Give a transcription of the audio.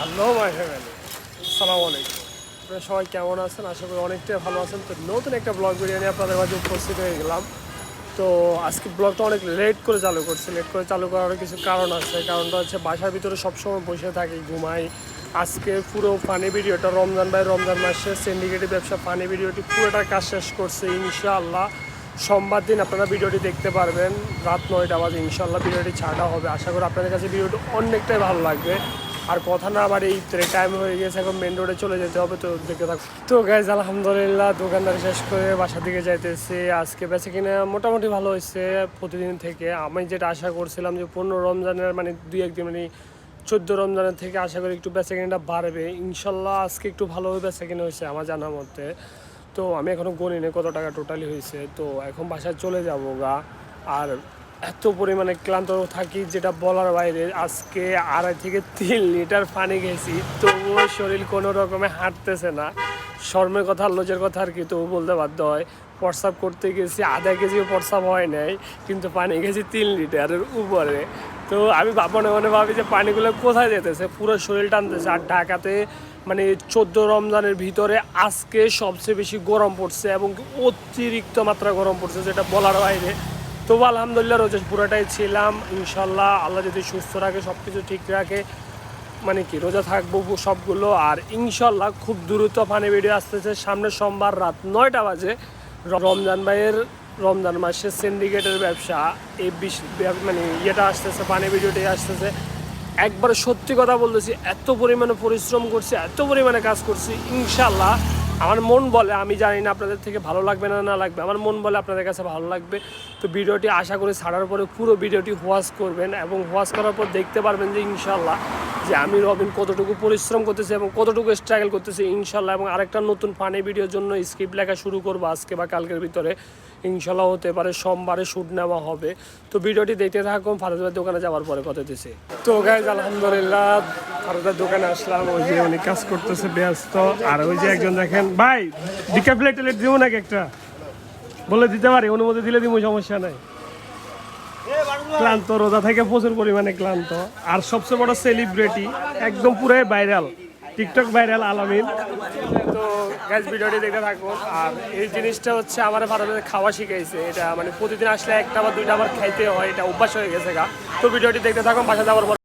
Hello my family. আসসালামু আলাইকুম। আপনারা সবাই কেমন আছেন? আশা করি অনেকটাই ভালো আছেন। তো নতুন একটা ব্লগ নিয়ে আপনাদের মাঝে উপস্থিত হয়ে গেলাম। তো আজকে ব্লগটা অনেক লেট করে চালু করছি। লেট করে চালু করার কিছু কারণ আছে। কারণটা হচ্ছে বাসার ভিতরে সবসময় বসে থাকি, ঘুমাই। আজকে পুরো ফানি ভিডিওটা রমজান ভাই রমজান মাসে সিন্ডিকেটের ব্যবসা ফানি ভিডিওটি পুরোটা কাজ শেষ করছে, ইনশাআল্লাহ। সোমবার দিন আপনারা ভিডিওটি দেখতে পারবেন। রাত নয়টা বাজে ইনশাল্লাহ ভিডিওটি ছাড়া হবে। আশা করি আপনাদের কাছে ভিডিওটি অনেকটাই ভালো লাগবে। আর কথা না আমার এই টাইম হয়ে গেছে, এখন মেন রোডে চলে যেতে হবে তো দেখে থাক। তো গাইজ আলহামদুলিল্লাহ, দোকানদার শেষ করে বাসার দিকে যাইতেছে। আজকে বেঁচে কিনে মোটামুটি ভালো হয়েছে প্রতিদিন থেকে। আমি যেটা আশা করছিলাম যে পনেরো রমজানের মানে দুই একদিন মানে চোদ্দ রমজানের থেকে আশা করি একটু বেচা কিনাটা বাড়বে। ইনশাল্লাহ আজকে একটু ভালোভাবে বেচা কিনে হয়েছে আমার জানার মধ্যে তো আমি এখনও গণি নেই কত টাকা টোটালি হয়েছে। তো এখন বাসায় চলে যাব গা। আর এত পরিমাণে ক্লান্ত থাকি যেটা বলার বাইরে, আজকে আড়াই থেকে তিন লিটার পানি খেয়েছি, তবুও শরীর কোনো রকমে হাঁটতেছে না। শর্মের কথা লজের কথা আর কি, তবু বলতে বাধ্য হয়। প্রস্রাব করতে গেছি, আধা কেজিও প্রস্রাব হয় নাই, কিন্তু পানি গেছি তিন লিটারের উপরে। তো আমি মনে মনে ভাবি যে পানিগুলো কোথায় যেতেছে? পুরো শরীর টানতেছে। আর ঢাকাতে মানে চোদ্দ রমজানের ভিতরে আজকে সবচেয়ে বেশি গরম পড়ছে এবং অতিরিক্ত মাত্রা গরম পড়ছে, যেটা বলার বাইরে। তবু আলহামদুলিল্লাহ রোজা পুরোটাই ছিলাম ইনশাল্লাহ আল্লাহ যদি সুস্থ রাখে সব কিছু ঠিক রাখে মানে কি, রোজা থাকব সবগুলো। আর ইনশাল্লাহ খুব দ্রুত পানি ভিডিও আসতেছে সামনে সোমবার রাত নয়টা বাজে। রমজান ভাইয়ের, রমজান মাসে সিন্ডিকেটের ব্যবসা এই বিশ মানে ইয়েটা আসতেছে পানি ভিডিওটি আসতেছে। একবার সত্যি কথা বলতেছি, এত পরিমাণে পরিশ্রম করছি, এত পরিমাণে কাজ করছি ইনশাল্লাহ আমার মন বলে, আমি জানি না আপনাদের থেকে ভালো লাগবে না না লাগবে, আমার মন বলে আপনাদের কাছে ভালো লাগবে। তো ভিডিওটি আশা করি ছাড়ার পরে পুরো ভিডিওটি হোয়াশ করবেন এবং হোয়াশ করার পর দেখতে পারবেন যে ইনশাল্লাহ যে আমি রবিন কতটুকু পরিশ্রম করতেছি এবং কতটুকু স্ট্রাগল করতেছি, ইনশাল্লাহ। এবং আরেকটা নতুন ফানি ভিডিওর জন্য স্ক্রিপ্ট লেখা শুরু করব আজকে বা কালকের ভিতরে। ইনশাল্লাহ হতে পারে সোমবারে শ্যুট নেওয়া হবে। তো ভিডিওটি দেখতে থাকুন ফারুদের দোকানে যাওয়ার পরে কথা দিছে তো গাইজ আলহামদুলিল্লাহ ফারুদের দোকানে আসলাম। ওই যে উনি কাজ করতেছে, ব্যস্ত। আর ওই যে একজন দেখেন, ভাই ডিকা প্লেট দিব নাকি একটা? বলে দিতে পারি, অনুমতি দিলে দিব, সমস্যা নাই। ক্লান্ত, রোজা থেকে প্রচুর পরিমাণে ক্লান্ত। আর সবচেয়ে বড় সেলিব্রিটি একদম পুরাই ভাইরাল টিকটক ভাইরাল আলামিন। তো গ্যাস ভিডিওটি দেখতে থাকুন। আর এই জিনিসটা হচ্ছে আমার ভারতে খাওয়া শিখাইছে। এটা মানে প্রতিদিন আসলে একটা বা দুইটা আমার খাইতে হয়, এটা অভ্যাস হয়ে গেছে গা। তো ভিডিওটি দেখতে থাকুন বাসা যাওয়ার পর।